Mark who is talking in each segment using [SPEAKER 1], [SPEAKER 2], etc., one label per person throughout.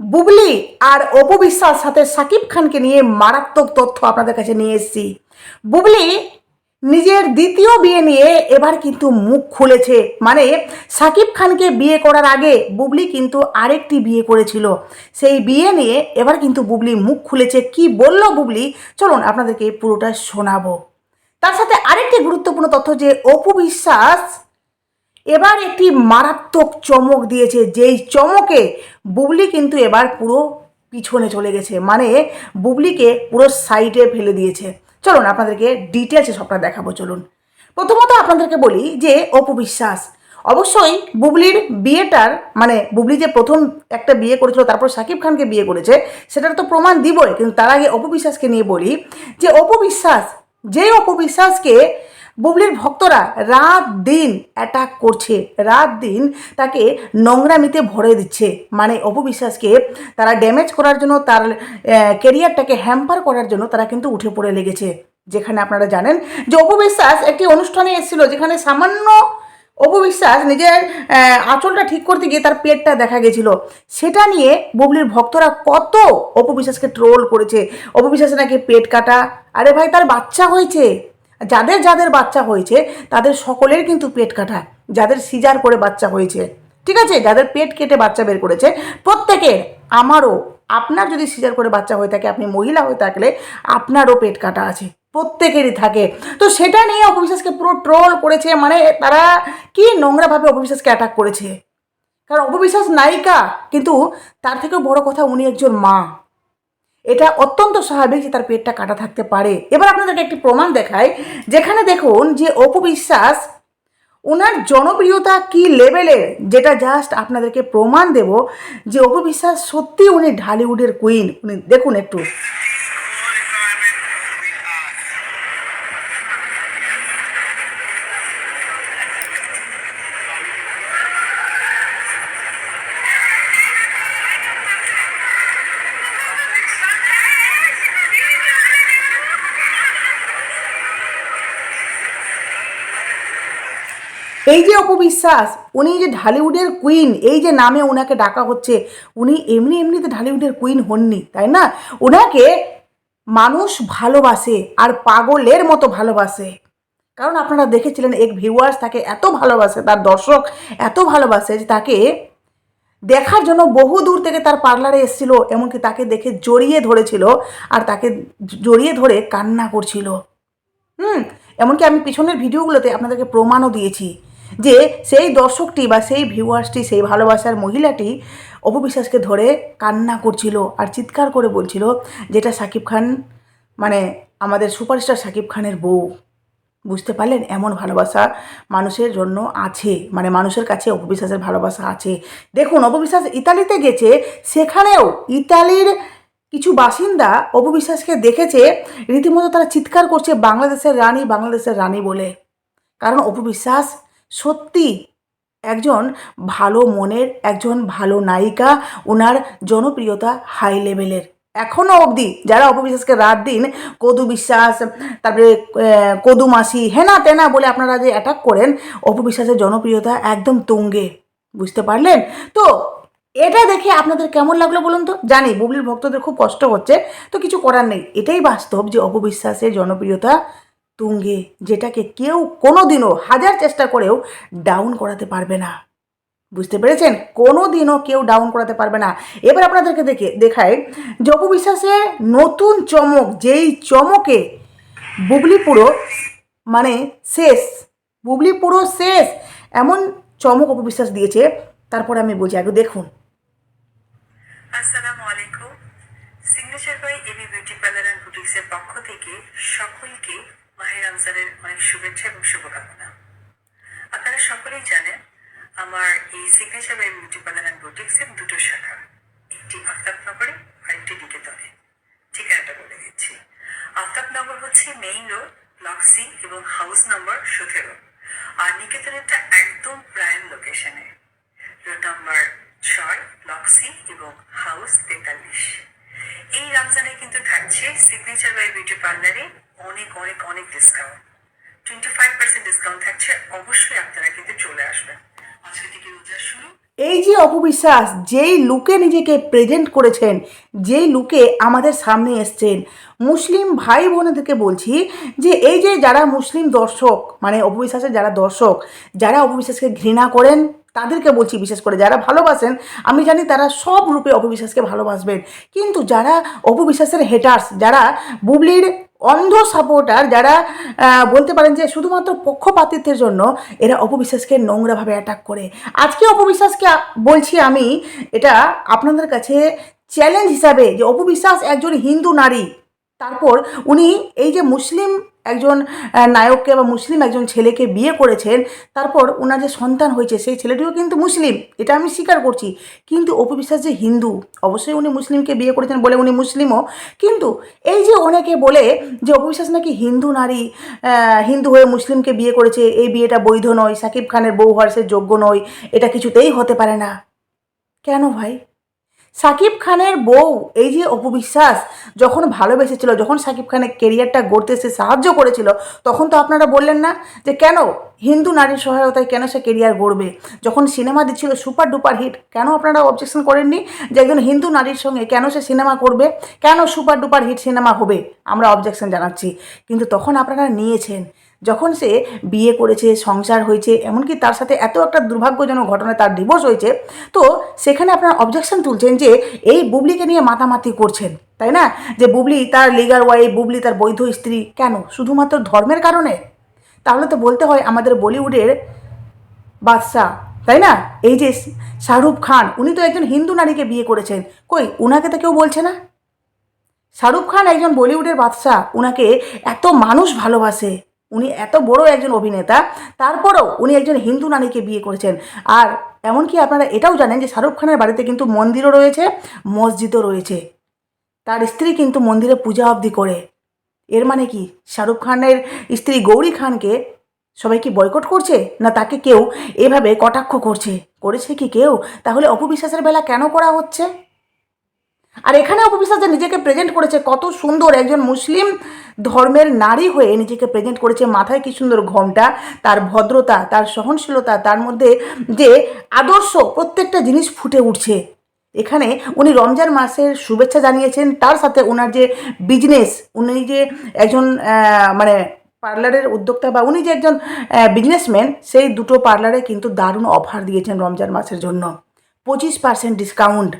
[SPEAKER 1] বুবলি আর অপবিশ্বাস সাথে সাকিব খানকে নিয়ে মারাত্মক তথ্য আপনাদের কাছে নিয়ে এসেছি। বুবলি নিজের দ্বিতীয় বিয়ে নিয়ে এবার কিন্তু মুখ খুলেছে। মানে সাকিব খানকে বিয়ে করার আগে বুবলি কিন্তু আরেকটি বিয়ে করেছিল। সেই বিয়ে নিয়ে এবার কিন্তু বুবলি মুখ খুলেছে। কি বলল বুবলি? চলুন আপনাদেরকে পুরোটা শোনাবো। তার সাথে আরেকটি গুরুত্বপূর্ণ তথ্য যে অপু বিশ্বাস এবার একটি মারাত্মক চমক দিয়েছে। যেই চমকে বুবলি কিন্তু এবার পুরো পিছনে চলে গেছে। মানে বুবলিকে পুরো সাইডে ফেলে দিয়েছে। চলুন আপনাদেরকে ডিটেলসে সবটা দেখাবো, চলুন। প্রথমত আপনাদেরকে বলি যে অপু বিশ্বাস। অবশ্যই বুবলির বিয়েটার মানে বুবলি যে প্রথম একটা বিয়ে করেছিল, তারপর সাকিব খানকে বিয়ে করেছে, সেটার তো প্রমাণ দিবই। কিন্তু তার আগে অপু বিশ্বাসকে নিয়ে বলি যে, অপু বিশ্বাস যে অপু বিশ্বাসকে বুবলির ভক্তরা রাত দিন অ্যাটাক করছে। রাত দিন তাকে নোংরামিতে ভরে দিচ্ছে। মানে অপবিশ্বাসকে তারা ড্যামেজ করার জন্য, তার কেরিয়ারটাকে হ্যাম্পার করার জন্য তারা কিন্তু উঠে পড়ে লেগেছে। যেখানে আপনারা জানেন যে অপবিশ্বাস একটি অনুষ্ঠানে এসেছিল যেখানে সামান্য অপবিশ্বাস নিজের আঁচলটা ঠিক করতে গিয়ে তার পেটটা দেখা গেছিল। সেটা নিয়ে বুবলির ভক্তরা কত অপবিশ্বাসকে ট্রোল করেছে। অপবিশ্বাসের নাকি পেট কাটা। আরে ভাই, তার বাচ্চা হয়েছে। যাদের যাদের বাচ্চা হয়েছে, তাদের সকলের কিন্তু পেট কাটা যাদের সিজার করে বাচ্চা হয়েছে। ঠিক আছে? যাদের পেট কেটে বাচ্চা বের করেছে, প্রত্যেকের আমারও, আপনার যদি সিজার করে বাচ্চা হয়ে থাকে, আপনি মহিলা হয়ে থাকলে আপনারও পেট কাটা আছে। প্রত্যেকেরই থাকে। তো সেটা নিয়ে অপবিশ্বাসকে পুরো ট্রোল করেছে মানে তারা কি নোংরাভাবে অপবিশ্বাসকে অ্যাটাক করেছে? কারণ অপবিশ্বাস নায়িকা, কিন্তু তার থেকেও বড় কথা উনি একজন মা। এটা অত্যন্ত স্বাভাবিক যে তার পেটটা কাটা থাকতে পারে। এবার আপনাদেরকে একটি প্রমাণ দেখায় যেখানে দেখুন যে অপু বিশ্বাস ওনার জনপ্রিয়তা কি লেভেলের যেটা জাস্ট আপনাদেরকে প্রমাণ দেব যে অপু বিশ্বাস সত্যি উনি ঢালিউডের কুইন উনি, দেখুন একটু। এই যে অপবিশ্বাস উনি যে ঢালিউডের কুইন এই যে নামে ওনাকে ডাকা হচ্ছে, উনি এমনি এমনিতে ঢালিউডের কুইন হননি, তাই না? ওনাকে মানুষ ভালোবাসে আর পাগলের মতো ভালোবাসে। কারণ আপনারা দেখেছিলেন, এক ভিউয়ার্স তাকে এত ভালোবাসে, তার দর্শক এত ভালোবাসে যে তাকে দেখার জন্য বহু দূর থেকে তার পার্লারে এসেছিল, এমনকি তাকে দেখে জড়িয়ে ধরেছিল আর তাকে জড়িয়ে ধরে কান্না করছিল। হুম, এমনকি আমি পিছনের ভিডিওগুলোতে আপনাদেরকে প্রমাণও দিয়েছি। যে সেই দর্শকটি বা সেই ভিউয়ার্সটি, সেই ভালোবাসার মহিলাটি অপবিশ্বাসকে ধরে কান্না করছিল আর চিৎকার করে বলছিল, যেটা সাকিব খান মানে আমাদের সুপারস্টার সাকিব খানের বউ। বুঝতে পারলেন? এমন ভালোবাসা মানুষের জন্য আছে মানে মানুষের কাছে অপবিশ্বাসের ভালোবাসা আছে। দেখুন, অপবিশ্বাস ইতালিতে গেছে, সেখানেও ইতালির কিছু বাসিন্দা অপবিশ্বাসকে দেখেছে, রীতিমতো তারা চিৎকার করছে, বাংলাদেশের রানী বাংলাদেশের রানী বলে। কারণ অপবিশ্বাস সত্যি একজন ভালো মনের একজন ভালো নায়িকা ওনার জনপ্রিয়তা হাই লেভেলের এখনও অবধি যারা অপবিশ্বাসকে রাত দিন কদু বিশ্বাস, তারপরে কদু মাসি, হেনা তেনা বলে আপনারা যে অ্যাটাক করেন, অপবিশ্বাসের জনপ্রিয়তা একদম তুঙ্গে। বুঝতে পারলেন? তো এটা দেখে আপনাদের কেমন লাগল বলুন তো? জানি বুবলির ভক্তদের খুব কষ্ট হচ্ছে, তো কিছু করার নেই। এটাই বাস্তব যে অপবিশ্বাসের জনপ্রিয়তা তুঙ্গে, যেটাকে কেউ কোনো দিনও হাজার চেষ্টা করেও ডাউন করাতে পারবে না। বুঝতে পেরেছেন? কোনো দিনও কেউ ডাউন করাতে পারবে না। এবার আপনাদেরকে দেখে দেখায় যে অপবিশ্বাসের নতুন চমক, যেই চমকে বুবলি পুরো মানে শেষ, বুবলি পুরো শেষ, এমন চমক অপবিশ্বাস দিয়েছে। তারপরে আমি বলছি, আগে দেখুন।
[SPEAKER 2] আসসালামু আলাইকুম। Signature by A B beauty parlour and বুটিক্সের পক্ষ থেকে সকলকে রমজানের অনেক শুভেচ্ছা এবং শুভকামনা। আপনারা সকলেই জানেন, আমার এই signature by beauty parlour and বুটিক্সের দুটো শাখা, একটি আফতাবনগরে আর একটি নিকেতনে ঠিকানাটা বলে দিচ্ছি। আফতাবনগর হচ্ছে মেইন রোড লক্সি এবং হাউস নম্বর সতেরো। আর নিকেতনেরটা একদম প্রাইম লোকেশনে রোড নম্বর ছয় লক্সি এবং হাউস তেতাল্লিশ। এই রমজানে কিন্তু থাকছে সিগনেচার বাই বিউটি পার্লারে অনেক discount twenty five percent discount থাকছে, অবশ্যই আপনারা কিন্তু চলে আসবেন। আজকে থেকে রোজা শুরু।
[SPEAKER 1] এই যে অপবিশ্বাস, যেই লুকে নিজেকে প্রেজেন্ট করেছেন, যেই লুকে আমাদের সামনে এসছেন, মুসলিম ভাই বোনেদেরকে বলছি যে এই যে যারা মুসলিম দর্শক মানে অপবিশ্বাসের যারা দর্শক, যারা অপবিশ্বাসকে ঘৃণা করেন, তাদেরকে বলছি বিশেষ করে যারা ভালোবাসেন, আমি জানি তারা সব রূপে অপবিশ্বাসকে ভালোবাসবেন। কিন্তু যারা অপবিশ্বাসের হেটার্স যারা বুবলির অন্ধ সাপোর্টার যারা বলতে পারেন যে শুধুমাত্র পক্ষপাতিত্বের জন্য এরা অপবিশ্বাসকে নোংরাভাবে অ্যাটাক করে। আজকে অপবিশ্বাসকে বলছি আমি, এটা আপনাদের কাছে চ্যালেঞ্জ হিসাবে যে অপবিশ্বাস একজন হিন্দু নারী, তারপর উনি এই যে মুসলিম একজন নায়ককে বা মুসলিম একজন ছেলেকে বিয়ে করেছেন, তারপর ওনার যে সন্তান হয়েছে, সেই ছেলেটিও কিন্তু মুসলিম। এটা আমি স্বীকার করছি। কিন্তু অপবিশ্বাস যে হিন্দু, অবশ্যই উনি মুসলিমকে বিয়ে করেছেন বলে উনি মুসলিমও। কিন্তু এই যে অনেকে বলে যে অপবিশ্বাস নাকি হিন্দু নারী হিন্দু হয়ে মুসলিমকে বিয়ে করেছে, এই বিয়েটা বৈধ নয়, সাকিব খানের বউ সে যোগ্য নয়, এটা কিছুতেই হতে পারে না। কেন ভাই? সাকিব খানের বউ, এই যে অপবিশ্বাস যখন ভালোবেসেছিল, যখন সাকিব খানের কেরিয়ারটা গড়তে সে সাহায্য করেছিল, তখন তো আপনারা বললেন না যে কেন হিন্দু নারীর সহায়তায় কেন সে কেরিয়ার গড়বে? যখন সিনেমা দিচ্ছিল সুপার ডুপার হিট, কেন আপনারা অবজেকশন করেননি যে একজন হিন্দু নারীর সঙ্গে কেন সে সিনেমা করবে? কেন সুপার ডুপার হিট সিনেমা হবে? আমরা অবজেকশন জানাচ্ছি। কিন্তু তখন আপনারা নিয়েছেন। যখন সে বিয়ে করেছে, সংসার হয়েছে, এমনকি তার সাথে এত একটা দুর্ভাগ্যজনক ঘটনা তার ডিভোর্স হয়েছে, তো সেখানে আপনার অবজেকশন তুলছেন যে এই বুবলিকে নিয়ে মাতামাতি করছেন, তাই না? যে বুবলি তার লিগার ওয়াইফ বুবলি তার বৈধ স্ত্রী, কেন? শুধুমাত্র ধর্মের কারণে? তাহলে তো বলতে হয় আমাদের বলিউডের বাদশাহ, তাই না? এই যে শাহরুখ খান, উনি তো একজন হিন্দু নারীকে বিয়ে করেছেন। কই, উনাকে তো কেউ বলছে না? শাহরুখ খান একজন বলিউডের বাদশাহ, উনাকে এত মানুষ ভালোবাসে। উনি এত বড় একজন অভিনেতা, তারপরেও উনি একজন হিন্দু নারীকে বিয়ে করেছেন। আর এমনকি আপনারা এটাও জানেন যে শাহরুখ খানের বাড়িতে কিন্তু মন্দিরও রয়েছে, মসজিদও রয়েছে। তার স্ত্রী কিন্তু মন্দিরে পূজা অবধি করে। এর মানে কি? শাহরুখ খানের স্ত্রী গৌরী খানকে সবাই কি বয়কট করছে? না তাকে কেউ এভাবে কটাক্ষ করছে? করেছে কি কেউ? তাহলে অপবিশ্বাসের বেলা কেন করা হচ্ছে? আর এখানে অপবিশ্বাস যে নিজেকে প্রেজেন্ট করেছে, কত সুন্দর একজন মুসলিম ধর্মের নারী হয়ে নিজেকে প্রেজেন্ট করেছে, মাথায় কি সুন্দর ঘমটা, তার ভদ্রতা, তার সহনশীলতা, তার মধ্যে যে আদর্শ প্রত্যেকটা জিনিস ফুটে উঠছে। এখানে উনি রমজান মাসের শুভেচ্ছা জানিয়েছেন, তার সাথে ওনার যে বিজনেস উনি যে একজন মানে পার্লারের উদ্যোক্তা বা উনি যে একজন বিজনেসম্যান সেই দুটো পার্লারে কিন্তু দারুণ অফার দিয়েছেন রমজান মাসের জন্য। পঁচিশ পার্সেন্ট ডিসকাউন্ট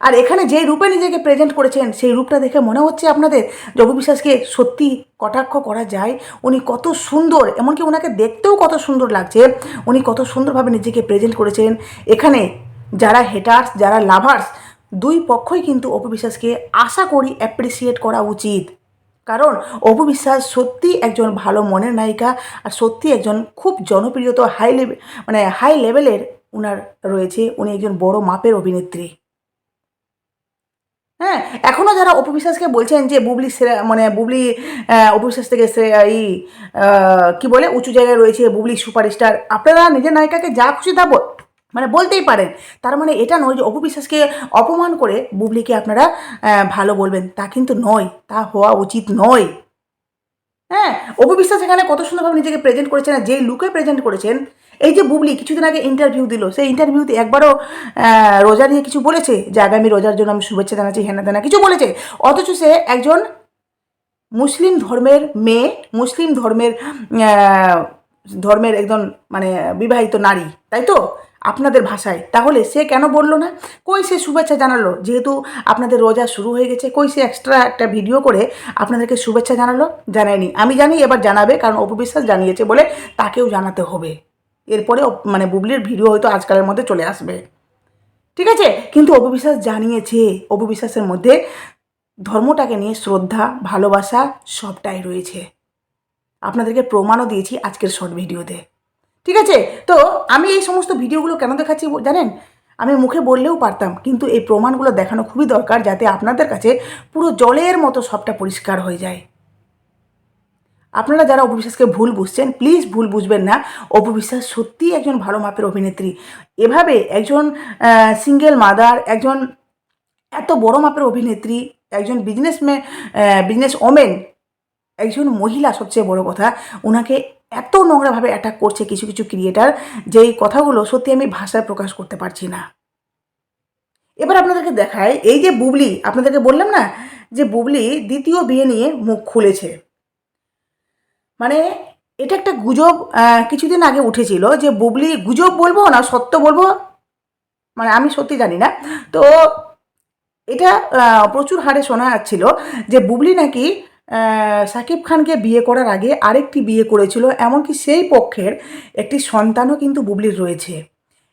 [SPEAKER 1] আর এখানে যে রূপে নিজেকে প্রেজেন্ট করেছেন, সেই রূপটা দেখে মনে হচ্ছে আপনাদের রঘু বিশ্বাসকে সত্যি কটাক্ষ করা যায়। উনি কত সুন্দর, এমনকি ওনাকে দেখতেও কত সুন্দর লাগছে। উনি কত সুন্দরভাবে নিজেকে প্রেজেন্ট করেছেন। এখানে যারা হেটার্স যারা লাভার্স দুই পক্ষই কিন্তু অপবিশ্বাসকে আশা করি অ্যাপ্রিসিয়েট করা উচিত। কারণ অপবিশ্বাস সত্যি একজন ভালো মনের নায়িকা আর সত্যি একজন খুব জনপ্রিয়ত হাই লেভেল মানে হাই লেভেলের উনার রয়েছে। উনি একজন বড় মাপের অভিনেত্রী। হ্যাঁ এখনও যারা অপবিশ্বাসকে বলছেন যে বুবলি মানে বুবলি আহ, অপবিশ্বাস থেকে এই কী বলে উঁচু জায়গায় রয়েছে বুবলি সুপারস্টার আপনারা নিজের নায়িকাকে যা খুশি তা মানে বলতেই পারেন। তার মানে এটা নয় যে অপবিশ্বাসকে অপমান করে বুবলিকে আপনারা ভালো বলবেন তা কিন্তু নয় তা হওয়া উচিত নয়। হ্যাঁ অপবিশ্বাস এখানে কত সুন্দরভাবে নিজেকে প্রেজেন্ট করেছেন আর যে লুকে প্রেজেন্ট করেছেন এই যে বুবলি কিছুদিন আগে ইন্টারভিউ দিল, সেই ইন্টারভিউতে একবারও রোজা নিয়ে কিছু বলেছে? যে আগামী রোজার জন্য আমি শুভেচ্ছা জানাচ্ছি, হেনা তেনা কিছু বলেছে? অথচ সে একজন মুসলিম ধর্মের মেয়ে, মুসলিম ধর্মের ধর্মের একজন মানে বিবাহিত নারী, তাই তো? আপনাদের ভাষায়। তাহলে সে কেন বলল না? কই সে শুভেচ্ছা জানালো? যেহেতু আপনাদের রোজা শুরু হয়ে গেছে, কই সে এক্সট্রা একটা ভিডিও করে আপনাদেরকে শুভেচ্ছা জানালো? জানায়নি। আমি জানি এবার জানাবে, কারণ অপবিশ্বাস জানিয়েছে বলে তাকেও জানাতে হবে। এরপরে মানে বুবলির ভিডিও হয়তো আজকালের মধ্যে চলে আসবে। ঠিক আছে? কিন্তু অপবিশ্বাস জানিয়েছে অপবিশ্বাসের মধ্যে ধর্মটাকে নিয়ে শ্রদ্ধা, ভালোবাসা সবটাই রয়েছে। আপনাদেরকে প্রমাণও দিয়েছি আজকের শর্ট ভিডিওতে। ঠিক আছে? তো আমি এই সমস্ত ভিডিওগুলো কেন দেখাচ্ছি জানেন? আমি মুখে বললেও পারতাম, কিন্তু এই প্রমাণগুলো দেখানো খুবই দরকার যাতে আপনাদের কাছে পুরো জলের মতো সবটা পরিষ্কার হয়ে যায়। আপনারা যারা অপবিশ্বাসকে ভুল বুঝছেন প্লিজ ভুল বুঝবেন না। অপবিশ্বাস সত্যিই একজন ভালো মাপের অভিনেত্রী। এভাবে একজন সিঙ্গেল মাদার একজন এত বড় মাপের অভিনেত্রী, একজন বিজনেস বিজনেস ওমেন একজন মহিলা সবচেয়ে বড় কথা ওনাকে এত নোংরাভাবে অ্যাটাক করছে কিছু কিছু ক্রিয়েটার যেই কথাগুলো সত্যি আমি ভাষায় প্রকাশ করতে পারছি না। এবার আপনাদেরকে দেখায় এই যে বুবলি, আপনাদেরকে বললাম না যে বুবলি দ্বিতীয় বিয়ে নিয়ে মুখ খুলেছে। মানে এটা একটা গুজব কিছুদিন আগে উঠেছিল যে বুবলি গুজব বলব না সত্য বলব? মানে আমি সত্যি জানি না। তো এটা প্রচুর হারে শোনা যাচ্ছিল যে বুবলি নাকি সাকিব খানকে বিয়ে করার আগে আরেকটি বিয়ে করেছিল, এমনকি সেই পক্ষের একটি সন্তানও কিন্তু বুবলির রয়েছে।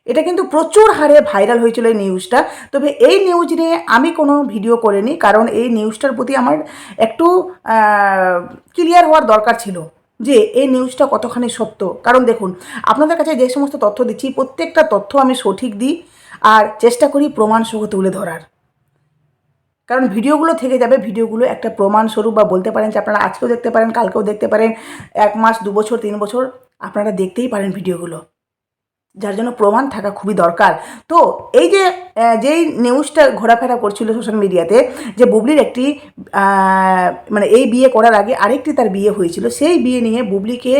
[SPEAKER 1] এটা কিন্তু প্রচুর হারে ভাইরাল হয়েছিল এই নিউজটা। তবে এই নিউজ নিয়ে আমি কোনো ভিডিও করিনি, কারণ এই নিউজটার প্রতি আমার একটু ক্লিয়ার হওয়ার দরকার ছিল। যে এই নিউজটা কতখানি সত্য? কারণ দেখুন, আপনাদের কাছে যে সমস্ত তথ্য দিচ্ছি, প্রত্যেকটা তথ্য আমি সঠিক দিই আর চেষ্টা করি প্রমাণসহ তুলে ধরার। কারণ ভিডিওগুলো থেকে যাবে, ভিডিওগুলো একটা প্রমাণস্বরূপ বা বলতে পারেন যে আপনারা আজকেও দেখতে পারেন, কালকেও দেখতে পারেন, এক মাস, দু বছর, তিন বছর, আপনারা দেখতেই পারেন ভিডিওগুলো। যার জন্য প্রমাণ থাকা খুবই দরকার। তো এই যে যেই নিউজটা ঘোরাফেরা করছিল সোশ্যাল মিডিয়াতে যে বুবলির একটি মানে এই বিয়ে করার আগে আরেকটি তার বিয়ে হয়েছিল সেই বিয়ে নিয়ে বুবলিকে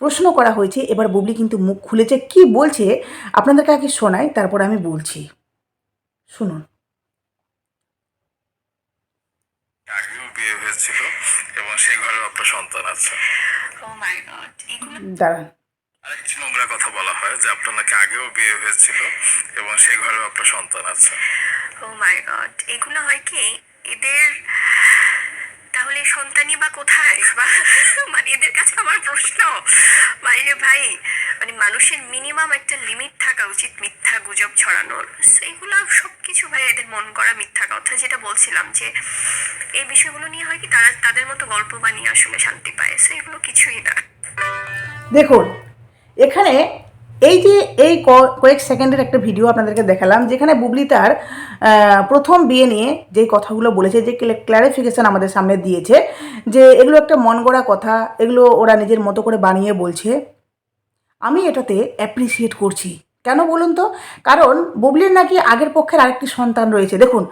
[SPEAKER 1] প্রশ্ন করা হয়েছে এবার বুবলি কিন্তু মুখ খুলেছে কি বলছে? আপনাদেরকে আগে শোনাই তারপর আমি বলছি। শুনুন।
[SPEAKER 3] বিয়ে হয়েছিল এবং সেই ঘরেও আপনার সন্তান আছে।
[SPEAKER 2] ও মাই গড এগুলো
[SPEAKER 1] দাঁড়ান।
[SPEAKER 3] আরেকটি নোংরা কথা বলা হয় যে আপনার নাকি আগেও বিয়ে হয়েছিল এবং সেই ঘরেও আপনার সন্তান আছে।
[SPEAKER 2] ও মাই গড এগুলো হয় কি? এদের তাহলে সন্তানই বা কোথায়? বা মানে এদের কাছে আমার প্রশ্ন বাইরে ভাই মানে মানুষের মিনিমাম একটা লিমিট থাকা উচিত মিথ্যা গুজব ছড়ানোর। এগুলো সব কিছু ভাই এদের মন করা মিথ্যা কথা যেটা বলছিলাম যে এই বিষয়গুলো নিয়ে হয় কি তারা তাদের মতো গল্প বানিয়ে আসলে শান্তি পায়। সো এগুলো কিছুই না।
[SPEAKER 1] দেখুন এখানে এই যে এই কয়েক সেকেন্ডের একটা ভিডিও আপনাদেরকে দেখালাম, যেখানে বুবলি তার প্রথম বিয়ে নিয়ে যেই কথাগুলো বলেছে, যে ক্ল্যারিফিকেশান আমাদের সামনে দিয়েছে, যে এগুলো একটা মন গড়া কথা, এগুলো ওরা নিজের মতো করে বানিয়ে বলছে। আমি এটাতে অ্যাপ্রিসিয়েট করছি। কেন বলুন তো? কারণ বুবলির নাকি আগের পক্ষের আরেকটি সন্তান রয়েছে। দেখুন,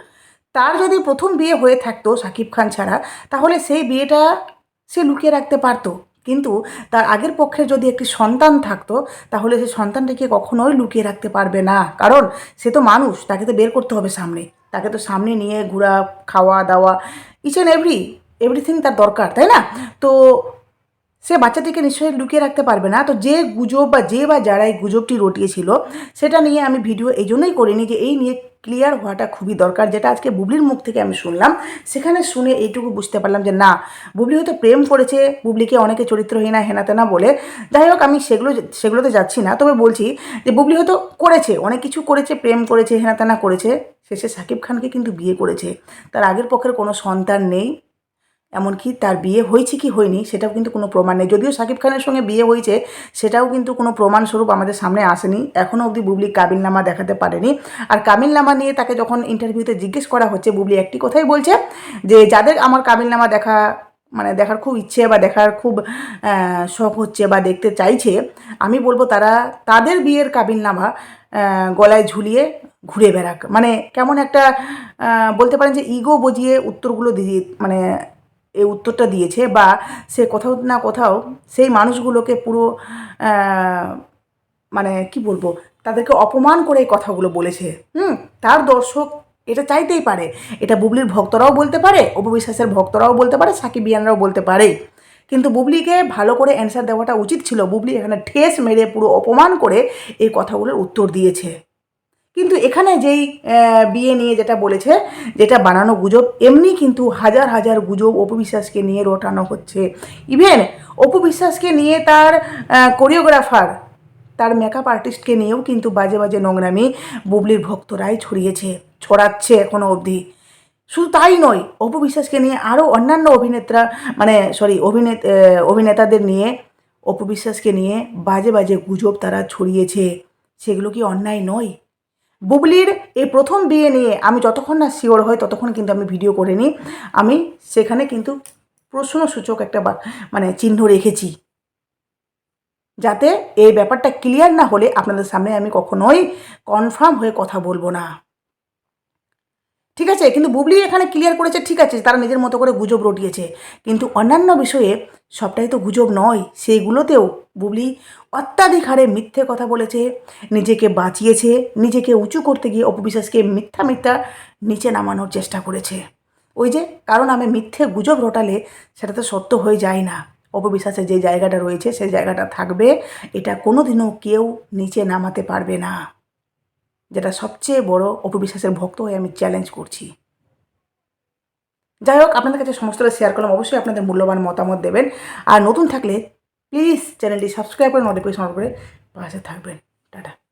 [SPEAKER 1] তার যদি প্রথম বিয়ে হয়ে থাকতো সাকিব খান ছাড়া, তাহলে সেই বিয়েটা সে লুকিয়ে রাখতে পারতো। কিন্তু তার আগের পক্ষে যদি একটি সন্তান থাকতো, তাহলে সে সন্তানটিকে কখনোই লুকিয়ে রাখতে পারবে না। কারণ সে তো মানুষ, তাকে তো বের করতে হবে সামনে। তাকে তো সামনে নিয়ে ঘোরা খাওয়া দাওয়া ইচ অ্যান্ড এভরি এভরিথিং তার দরকার, তাই না? তো সে বাচ্চাটিকে নিশ্চয়ই লুকিয়ে রাখতে পারবে না। তো যে গুজব বা যে বা যারা এই গুজবটি রটিয়েছিল, সেটা নিয়ে আমি ভিডিও এই জন্যই করিনি যে এই নিয়ে ক্লিয়ার হওয়াটা খুবই দরকার, যেটা আজকে বুবলির মুখ থেকে আমি শুনলাম। সেখানে শুনে এইটুকু বুঝতে পারলাম যে না, বুবলি হয়তো প্রেম করেছে, বুবলিকে অনেকে চরিত্রহীনা হেনাতেনা বলে। যাই হোক, আমি সেগুলো, সেগুলোতে যাচ্ছি না। তবে বলছি যে বুবলি হয়তো করেছে, অনেক কিছু করেছে, প্রেম করেছে, হেনাতেনা করেছে। শেষে সাকিব খানকে কিন্তু বিয়ে করেছে। তার আগের পক্ষের কোনো সন্তান নেই। এমনকি তার বিয়ে হয়েছে কি হয়নি সেটাও কিন্তু কোনো প্রমাণ নেই। যদিও সাকিব খানের সঙ্গে বিয়ে হয়েছে, সেটাও কিন্তু কোনো প্রমাণস্বরূপ আমাদের সামনে আসেনি। এখনও অবধি বুবলি কাবিলনামা দেখাতে পারেনি। আর কাবিলনামা নিয়ে তাকে যখন ইন্টারভিউতে জিজ্ঞেস করা হচ্ছে, বুবলি একটি কথাই বলছে যে, যাদের আমার কাবিলনামা দেখা মানে দেখার খুব ইচ্ছে বা দেখার খুব শখ হচ্ছে বা দেখতে চাইছে, আমি বলব তারা, তাদের বিয়ের কাবিলনামা গলায় ঝুলিয়ে ঘুরে বেড়াক। মানে কেমন একটা বলতে পারেন যে ইগো বজিয়ে উত্তরগুলো দিয়ে মানে এই উত্তরটা দিয়েছে বা সে কোথাও না কোথাও সেই মানুষগুলোকে পুরো মানে কি বলব, তাদেরকে অপমান করে এই কথাগুলো বলেছে। হুম, তার দর্শক এটা চাইতেই পারে। এটা বুবলির ভক্তরাও বলতে পারে অপবিশ্বাসের ভক্তরাও বলতে পারে সাকিবিয়ানরাও বলতে পারে। কিন্তু বুবলিকে ভালো করে অ্যান্সার দেওয়াটা উচিত ছিল। বুবলি এখানে ঠেস মেরে পুরো অপমান করে এই কথাগুলোর উত্তর দিয়েছে। কিন্তু এখানে যেই বিয়ে নিয়ে যেটা বলেছে, যেটা বানানো গুজব, এমনি কিন্তু হাজার হাজার গুজব অপবিশ্বাসকে নিয়ে রটানো হচ্ছে। ইভেন অপবিশ্বাসকে নিয়ে তার কোরিওগ্রাফার তার মেকআপ আর্টিস্টকে নিয়েও কিন্তু বাজে বাজে নোংরামি বুবলির ভক্তরাই ছড়িয়েছে, ছড়াচ্ছে এখনও অবধি। শুধু তাই নয় অপবিশ্বাসকে নিয়ে আরও অন্যান্য অভিনেত্রা মানে সরি অভিনেত অভিনেতাদের নিয়ে অপবিশ্বাসকে নিয়ে বাজে বাজে গুজব তারা ছড়িয়েছে। সেগুলো কি অন্যায় নয়? বুবলির এই প্রথম বিয়ে নিয়ে আমি যতক্ষণ না শিওর হয় ততক্ষণ কিন্তু আমি ভিডিও করে নিই আমি সেখানে কিন্তু প্রশ্নসূচক একটা মানে চিহ্ন রেখেছি। যাতে এই ব্যাপারটা ক্লিয়ার না হলে আপনাদের সামনে আমি কখনোই কনফার্ম হয়ে কথা বলব না। ঠিক আছে? কিন্তু বুবলি এখানে ক্লিয়ার করেছে, ঠিক আছে, তারা নিজের মতো করে গুজব রটিয়েছে। কিন্তু অন্যান্য বিষয়ে সবটাই তো গুজব নয়, সেইগুলোতেও বুবলি অত্যাধিক হারে মিথ্যে কথা বলেছে, নিজেকে বাঁচিয়েছে, নিজেকে উঁচু করতে গিয়ে অপবিশ্বাসকে মিথ্যা মিথ্যা নিচে নামানোর চেষ্টা করেছে। ওই যে, কারণ আমি মিথ্যে গুজব রটালে সেটা তো সত্য হয়ে যায় না। অপবিশ্বাসের যে জায়গাটা রয়েছে, সেই জায়গাটা থাকবে, এটা কোনোদিনও কেউ নিচে নামাতে পারবে না। যেটা সবচেয়ে বড় অপবিশ্বাসের ভক্ত হয়ে আমি চ্যালেঞ্জ করছি। যাই হোক, আপনাদের কাছে সমস্তটা শেয়ার করলাম। অবশ্যই আপনাদের মূল্যবান মতামত দেবেন। আর নতুন থাকলে প্লিজ চ্যানেলটি সাবস্ক্রাইব করে নোটিফিকেশন করে পাশে থাকবেন। টাটা।